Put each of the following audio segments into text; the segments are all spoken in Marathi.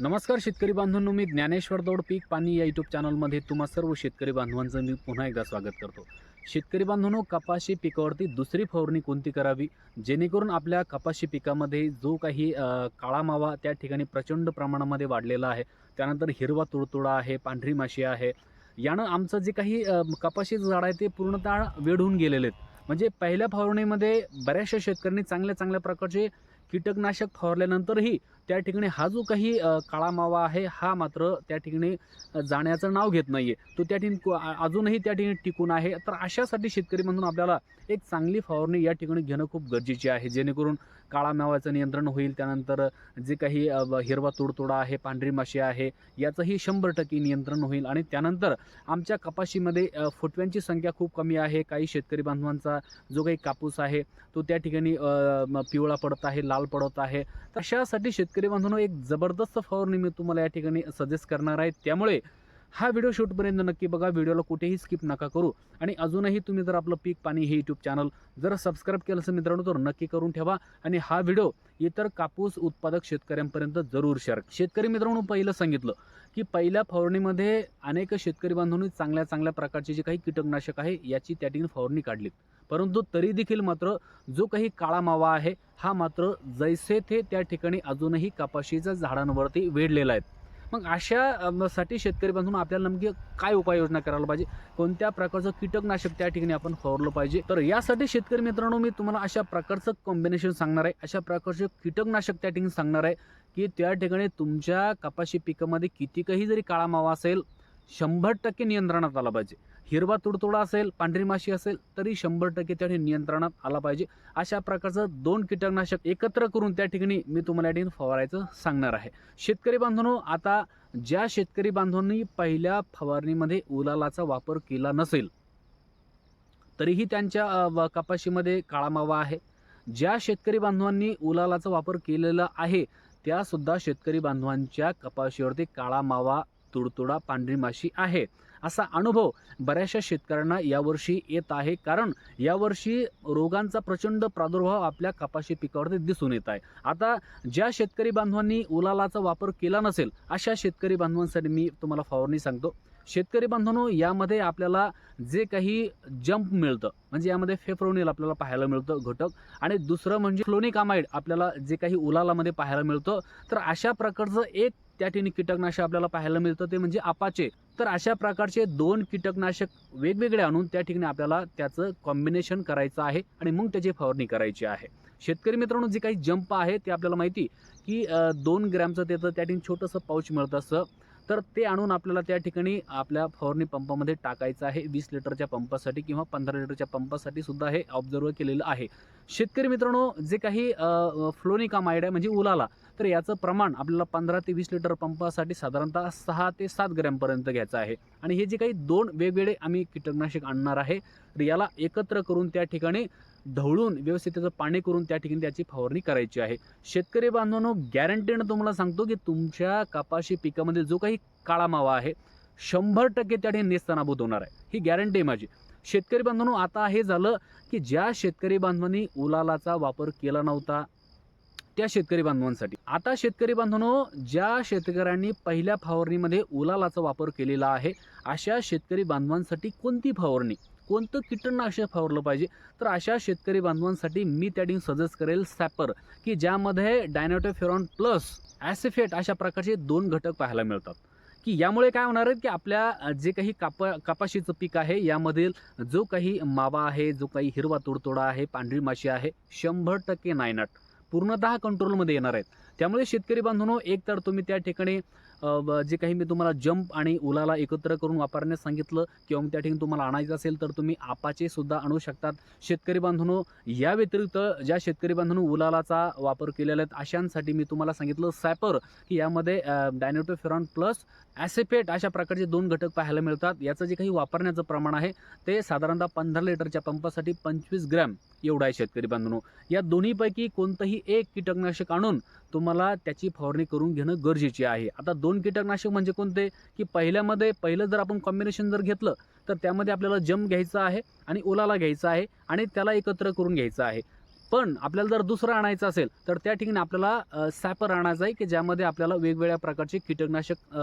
नमस्कार शेतकरी बांधवांनो मी ज्ञानेश्वर दौड पीक पाणी या यूट्यूब चॅनलमध्ये तुम्हा सर्व शेतकरी बांधवांचं मी पुन्हा एकदा स्वागत करतो. शेतकरी बांधवांनो कपाशी पिकावरती दुसरी फवारणी कोणती करावी? जेणेकरून आपल्या कपाशी पिकामध्ये जो काही काळा मावा त्या ठिकाणी प्रचंड प्रमाणामध्ये वाढलेला आहे. त्यानंतर हिरवा तुडतुडा आहे पांढरी माशी आहे. यानं आमचं जे काही कपाशी कपाशीचं झाड आहे ते पूर्णतः वेढून गेलेले आहेत. म्हणजे पहिल्या फवारणीमध्ये बऱ्याचशा शेतकऱ्यांनी चांगल्या चांगल्या प्रकारचे कीटकनाशक फवारल्यानंतरही त्या ठिकाणी हा जो काही काळा मावा आहे हा मात्र त्या ठिकाणी जाण्याचं नाव घेत नाहीये. तो त्या ठिकाणी अजूनही त्या ठिकाणी टिकून आहे. तर अशासाठी शेतकरी म्हणून आपल्याला एक चांगली फवारणी या ठिकाणी घेणं खूप गरजेचे आहे. जेणेकरून काळा मावाचं नियंत्रण होईल. त्यानंतर जे काही हिरवा तुडतुडा आहे पांढरी माशी आहे याचंही शंभर टक्के नियंत्रण होईल. आणि त्यानंतर आमच्या कपाशीमध्ये फुटव्यांची संख्या खूप कमी आहे. काही शेतकरी बांधवांचा जो काही कापूस आहे तो त्या ठिकाणी पिवळा पडत आहे लाल पडत आहे. तर अशासाठी शेतकरी शेतकरी बांधवांनो एक जबरदस्त फवारणी मी तुम्हाला या ठिकाणी सजेस्ट करणार आहे. त्यामुळे हा व्हिडिओ शूटपर्यंत नक्की बघा. व्हिडिओला कुठेही स्किप नका करू. आणि अजूनही तुम्ही जर आपलं पीक पाणी हे यूट्यूब चॅनल जर सबस्क्राईब केलं असेल मित्रांनो तर नक्की करून ठेवा. आणि हा व्हिडिओ इतर कापूस उत्पादक शेतकऱ्यांपर्यंत जरूर शेअर शेतकरी मित्रांनो पहिलं सांगितलं की पहिल्या फवारणीमध्ये अनेक शेतकरी बांधवांनी चांगल्या चांगल्या प्रकारचे जे काही कीटकनाशक आहे याची त्या ठिकाणी फवारणी काढली परंतु तरी देखील मात्र जो काही काळा मावा आहे हा मात्र जैसे थे त्या ठिकाणी अजूनही कपाशीच्या झाडांवरती वेढलेला आहे. मग अशा साठी शेतकरी बांधून आपल्याला नेमकी काय उपाययोजना करायला पाहिजे? कोणत्या प्रकारचं कीटकनाशक त्या ठिकाणी आपण फवारलं पाहिजे? तर यासाठी शेतकरी मित्रांनो मी तुम्हाला अशा प्रकारचं कॉम्बिनेशन सांगणार आहे. अशा प्रकारचे कीटकनाशक त्या ठिकाणी सांगणार आहे की त्या ठिकाणी तुमच्या कपाशी पिकामध्ये कितीकही जरी काळा मावा असेल शंभर टक्के नियंत्रणात आला पाहिजे. हिरवा तुडतुडा असेल पांढरी माशी असेल तरी शंभर टक्के त्या ठिकाणी नियंत्रणात आला पाहिजे. अशा प्रकारचं दोन कीटकनाशक एकत्र करून त्या ठिकाणी मी तुम्हाला या ठिकाणी फवारायचं सांगणार आहे. शेतकरी बांधवांनो आता ज्या शेतकरी बांधवांनी पहिल्या फवारणीमध्ये उलालाचा वापर केला नसेल तरीही त्यांच्या व- कपाशीमध्ये काळा मावा आहे. ज्या शेतकरी बांधवांनी उलालाचा वापर केलेला आहे त्यासुद्धा शेतकरी बांधवांच्या कपाशीवरती काळा मावा तुडतुडा पांढरी माशी आहे. असा अनुभव बऱ्याचशा शेतकऱ्यांना यावर्षी येत आहे. कारण यावर्षी रोगांचा प्रचंड प्रादुर्भाव आपल्या कपाशी पिकावरती दिसून येत आहे. आता ज्या शेतकरी बांधवांनी उलालाचा वापर केला नसेल अशा शेतकरी बांधवांसाठी मी तुम्हाला फवारणी सांगतो. शेतकरी बांधवांनो यामध्ये आपल्याला जे काही जंप मिळतं म्हणजे यामध्ये फेफ्रोनिल आपल्याला पाहायला मिळतं घटक. आणि दुसरं म्हणजे फ्लोनिकामाइड आपल्याला जे काही उलालामध्ये पाहायला मिळतं. तर अशा प्रकारचं एक त्या ठिकाणी कीटकनाशक आपल्याला पाहायला मिळतं. ते म्हणजे आपाचे. तर अशा प्रकारचे दोन कीटकनाशक वेगवेगळे आणून त्या ठिकाणी आपल्याला त्याचं कॉम्बिनेशन करायचं आहे आणि मग त्याची फवारणी करायची आहे. शेतकरी मित्रांनो जे काही जंप आहे ते आपल्याला माहिती की दोन ग्रॅमचं त्याचं त्या ठिकाणी छोटंसं पाऊच मिळतं असं तर ते आणून आपल्याला त्या ठिकाणी आपल्या फवारणी पंपामध्ये टाकायचं आहे. वीस लिटरच्या पंपासाठी किंवा पंधरा लिटरच्या पंपासाठी सुद्धा हे ऑब्झर्व केलेलं आहे. शेतकरी मित्रांनो जे काही फ्लोनिकामाइड आहे म्हणजे उलाला तर याचं प्रमाण आपल्याला पंधरा ते वीस लिटर पंपासाठी साधारणतः सहा ते सात ग्रॅमपर्यंत घ्यायचं आहे. आणि हे जे काही दोन वेगवेगळे आम्ही कीटकनाशक आणणार आहे तर याला एकत्र करून त्या ठिकाणी ढवळून व्यवस्थित त्याचं पाणी करून त्या ठिकाणी त्याची फवारणी करायची आहे. शेतकरी बांधवांनो गॅरंटीनं तुम्हाला सांगतो की तुमच्या कपाशी पिकामध्ये जो काही काळा मावा आहे शंभर टक्के त्या ठिकाणी नेस्तनाभूत होणार आहे. ही गॅरंटी आहे माझी. शेतकरी बांधवांनो आता हे झालं की ज्या शेतकरी बांधवांनी उलालाचा वापर केला नव्हता त्या शेतकरी बांधवांसाठी. आता शेतकरी बांधवांनो ज्या शेतकऱ्यांनी पहिल्या फवारणीमध्ये उलालाचा वापर केलेला आहे अशा शेतकरी बांधवांसाठी कोणती फवारणी? कोणतं कीटकनाशक फवारलं पाहिजे? तर अशा शेतकरी बांधवांसाठी मी त्या ठिकाणी सजेस्ट करेल सॅपर की ज्यामध्ये डायनोटोफेरॉन प्लस ॲसिफेट अशा प्रकारचे दोन घटक पाहायला मिळतात. की यामुळे काय होणार आहे की आपल्या जे काही कापा कपाशीचं पीक आहे यामधील जो काही मावा आहे जो काही हिरवा तुडतुडा आहे पांढरी माशी आहे शंभर टक्के नायनाट पूर्णतः कंट्रोलमध्ये येणार आहेत. त्यामुळे शेतकरी बांधवांनो एक तर तुम्ही त्या ठिकाणी जे काही मी तुम्हाला जंप आणि उलाला एकत्र करून वापरण्यास सांगितलं किंवा त्या ठिकाणी तुम्हाला आणायचं असेल तर तुम्ही आपाचे सुद्धा आणू शकतात. शेतकरी बांधवांनो या व्यतिरिक्त ज्या शेतकरी बांधवांनो उलालाचा वापर केलेला आहे अशांसाठी मी तुम्हाला सांगितलं सॅपर की यामध्ये डायनोटोफेरॉन प्लस ॲसेपेट अशा प्रकारचे दोन घटक पाहायला मिळतात. याचं जे काही वापरण्याचं प्रमाण आहे ते साधारणतः पंधरा लिटरच्या पंपासाठी पंचवीस ग्रॅम एवढं आहे शेतकरी बांधवांनो या दोन्हीपैकी कोणतंही एक कीटकनाशक आणून तुम्हाला त्याची फवारणी करून घेणं गरजेचे आहे. आता दोन कीटकनाशक म्हणजे कोणते? की पहिल्यामध्ये पहिलं जर आपण कॉम्बिनेशन जर घेतलं तर त्यामध्ये आपल्याला जम घ्यायचा आहे आणि ओलाला घ्यायचा आहे आणि त्याला एकत्र करून घ्यायचं आहे. पण आपल्याला जर दुसरं आणायचं असेल तर त्या ठिकाणी आपल्याला सॅपर आणायचं आहे की ज्यामध्ये आपल्याला वेगवेगळ्या प्रकारचे कीटकनाशक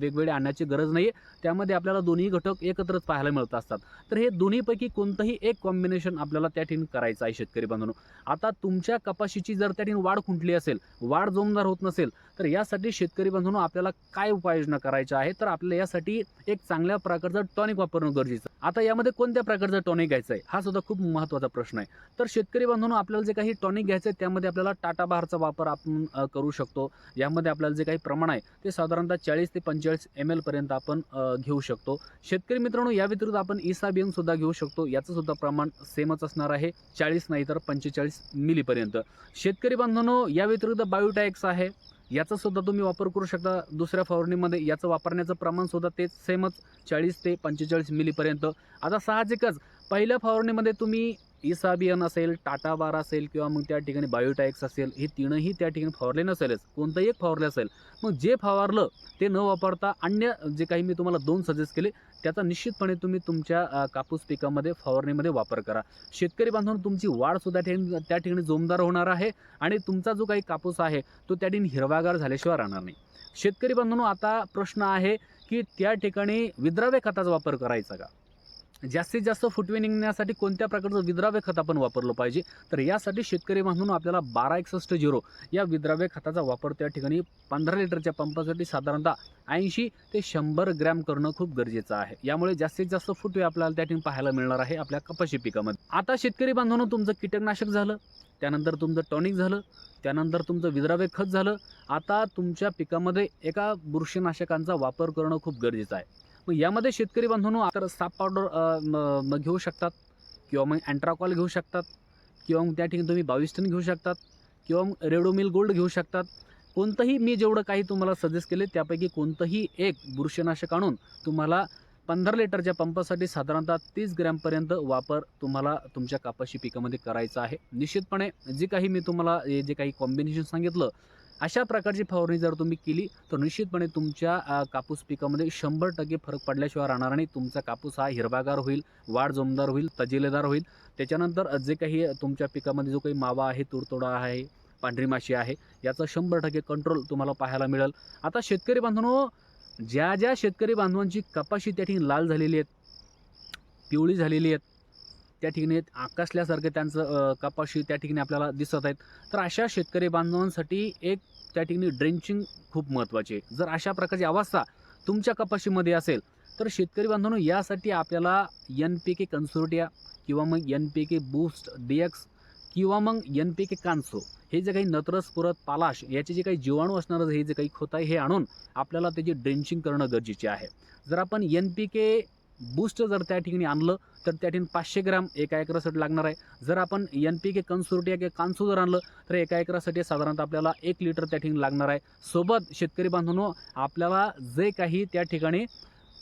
वेगवेगळे आणण्याची गरज नाही आहे त्यामध्ये आपल्याला दोन्ही घटक एकत्रच पाहायला मिळत असतात. तर हे दोन्हीपैकी कोणतंही एक कॉम्बिनेशन आपल्याला त्या ठिकाणी करायचं आहे शेतकरी बांधून आता तुमच्या कपाशीची जर त्या ठिकाणी वाढ खुंटली असेल वाढ जोमदार होत नसेल तर यासाठी शेतकरी बांधून आपल्याला काय उपाययोजना करायच्या आहे तर आपल्याला यासाठी एक चांगल्या प्रकारचं टॉनिक वापरणं गरजेचं आता यामध्ये कोणत्या प्रकारचं टॉनिक घ्यायचं आहे? हा सुद्धा खूप महत्त्वाचा प्रश्न आहे. तर शेतकरी बांधून आपल्याला जे काही टॉनिक घ्यायचं आहे त्यामध्ये आपल्याला टाटा बहारचा वापर आपण करू शकतो. यामध्ये आपल्याला जे काही प्रमाण आहे ते साधारणतः चाळीस ते पंचेचाळीस एम पर्यंत आपण घेऊ शकतो. शेतकरी मित्रांनो या व्यतिरिक्त आपण इसा सुद्धा घेऊ शकतो. याचं सुद्धा प्रमाण सेमच असणार आहे चाळीस नाही तर पंचेचाळीस मिलीपर्यंत शेतकरी बांधवांनो या व्यतिरिक्त बायोटॅक्स आहे. याचा सुद्धा तुम्ही वापर करू शकता. दुसऱ्या फवारणीमध्ये याचं वापरण्याचं प्रमाण सुद्धा तेच सेमच चाळीस ते पंचेचाळीस मिलीपर्यंत आता साहजिकच पहिल्या फवारणीमध्ये तुम्ही इसाबियन असेल टाटा बार असेल किंवा मग त्या ठिकाणी बायोटॅक्स असेल हे तीनही त्या ठिकाणी फवारले नसेलच. कोणतंही एक फवारले असेल. मग जे फवारलं ते न वापरता अन्य जे काही मी तुम्हाला दोन सजेस्ट केले त्याचा निश्चितपणे तुम्ही तुमच्या कापूस पिकामध्ये फवारणीमध्ये वापर करा. शेतकरी बांधून तुमची वाढसुद्धा त्या ठिकाणी त्या ठिकाणी जोमदार होणार आहे आणि तुमचा जो काही कापूस आहे तो त्या ठिकाणी हिरवागार झाल्याशिवाय राहणार नाही. शेतकरी बांधून आता प्रश्न आहे की त्या ठिकाणी विद्राव्य खताचा वापर करायचा का? जास्तीत जास्त फुटवे निघण्यासाठी कोणत्या प्रकारचं विद्राव्य खत आपण वापरलं पाहिजे? तर यासाठी शेतकरी म्हणून आपल्याला बारा एकसष्ट झिरो या विद्राव्य खताचा वापर त्या ठिकाणी पंधरा लिटरच्या पंपासाठी साधारणतः ऐंशी ते शंभर ग्रॅम करणं खूप गरजेचं आहे. यामुळे जास्तीत जास्त फुटवे आपल्याला त्या ठिकाणी पाहायला मिळणार आहे आपल्या कपाशी पिकामध्ये. आता शेतकरी बांधवांनो तुमचं कीटकनाशक झालं त्यानंतर तुमचं टॉनिक झालं त्यानंतर तुमचं विद्राव्य खत झालं. आता तुमच्या पिकामध्ये एका बुरशीनाशकांचा वापर करणं खूप गरजेचं आहे. मग यामध्ये शेतकरी बांधवांनो आता साप पावडर मग घेऊ शकतात किंवा मग अँट्राकॉल घेऊ शकतात किंवा मग त्या ठिकाणी तुम्ही बावीस टन घेऊ शकतात किंवा मग रेडोमिल गोल्ड घेऊ शकतात. कोणतंही मी जेवढं काही तुम्हाला सजेस्ट केले त्यापैकी कोणतंही एक बुरशीनाशक आणून तुम्हाला पंधरा लिटरच्या पंपासाठी साधारणतः तीस ग्रॅमपर्यंत वापर तुम्हाला तुमच्या कापाशी पिकामध्ये करायचा आहे. निश्चितपणे जे काही मी तुम्हाला जे काही कॉम्बिनेशन सांगितलं अशा प्रकारची फवारणी जर तुम्ही केली तर निश्चितपणे तुमच्या कापूस पिकामध्ये शंभर टक्के फरक पडल्याशिवाय राहणार नाही तुमचा कापूस हा हिरवागार होईल वाढ जोमदार होईल तजिलेदार होईल. त्याच्यानंतर जे काही तुमच्या पिकामध्ये जो काही मावा आहे तुडतोडा आहे पांढरी माशी आहे याचा शंभर टक्के कंट्रोल तुम्हाला पाहायला मिळेल. आता शेतकरी बांधवांनो ज्या ज्या शेतकरी बांधवांची कपाशी त्या ठिकाणी लाल झालेली आहेत पिवळी झालेली आहेत त्या ठिकाणी आकाशल्यासारखे त्यांचं कपाशी त्या ठिकाणी आपल्याला दिसत आहेत. तर अशा शेतकरी बांधवांसाठी एक त्या ठिकाणी ड्रेंचिंग खूप महत्त्वाची आहे. जर अशा प्रकारची अवस्था तुमच्या कपाशीमध्ये असेल तर शेतकरी बांधवांनो यासाठी आपल्याला एन पी के कन्सोर्टिया किंवा मग N P K boost DX किंवा मग एन पी के कान्सो हे जे काही नत्रस पुरत पालाश याचे जे काही जीवाणू असणारं हे जे काही खोत आहे हे आणून आपल्याला त्याची ड्रेंचिंग करणं गरजेचे आहे. जर आपण एन पी के बूस्ट जर त्या ठिकाणी आणलं तर त्या ठिकाणी पाचशे ग्राम एका एकरासाठी लागणार आहे. जर आपण एन पी के कन्सोर्टिया किंवा कांसू जर आणलं तर एका एकरासाठी साधारणतः आपल्याला एक लिटर त्या ठिकाणी लागणार आहे. सोबत शेतकरी बांधून आपल्याला जे काही त्या ठिकाणी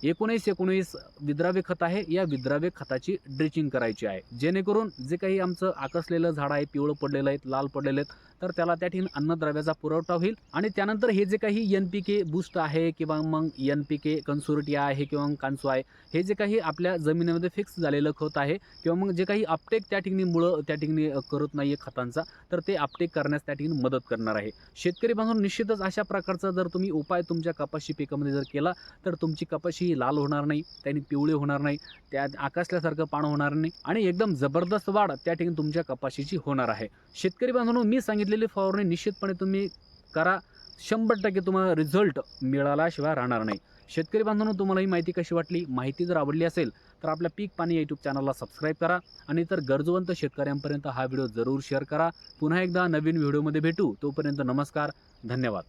एकोणीस एकोणीस विद्राव्य खत आहे. या विद्राव्य खताची ड्रिचिंग करायची आहे. जेणेकरून जे काही आमचं आकसलेलं झाड आहे पिवळं पडलेलं आहे लाल पडलेलं आहेत तर त्याला त्या ठिकाणी अन्नद्रव्याचा पुरवठा होईल. आणि त्यानंतर हे जे काही एन पी के बूस्ट आहे किंवा मग एन पी के कन्सुरटिया आहे किंवा मग कांसो आहे हे जे काही आपल्या जमिनीमध्ये फिक्स झालेलं खत आहे किंवा मग जे काही अपटेक त्या ठिकाणी मुळं त्या ठिकाणी करत नाही आहे खतांचा तर ते अपटेक करण्यास त्या ठिकाणी मदत करणार आहे. शेतकरी बांधून निश्चितच अशा प्रकारचा जर तुम्ही उपाय तुमच्या कपाशी पिकामध्ये जर केला तर तुमची कपाशी ही लाल होणार नाही त्यांनी पिवळी होणार नाही त्यात आकाशल्यासारखं पानं होणार नाही आणि एकदम जबरदस्त वाढ त्या ठिकाणी तुमच्या कपाशीची होणार आहे. शेतकरी बांधवांनो मी सांगितलेली फवारणी निश्चितपणे तुम्ही करा. शंभर टक्के तुम्हाला रिझल्ट मिळाल्याशिवाय राहणार नाही. शेतकरी बांधवांनो तुम्हाला ही माहिती कशी वाटली? माहिती जर आवडली असेल तर आपल्या पीक पाणी यूट्यूब चॅनलला सबस्क्राईब करा आणि तर गरजवंत शेतकऱ्यांपर्यंत हा व्हिडिओ जरूर शेअर करा. पुन्हा एकदा नवीन व्हिडिओमध्ये भेटू. तोपर्यंत नमस्कार धन्यवाद.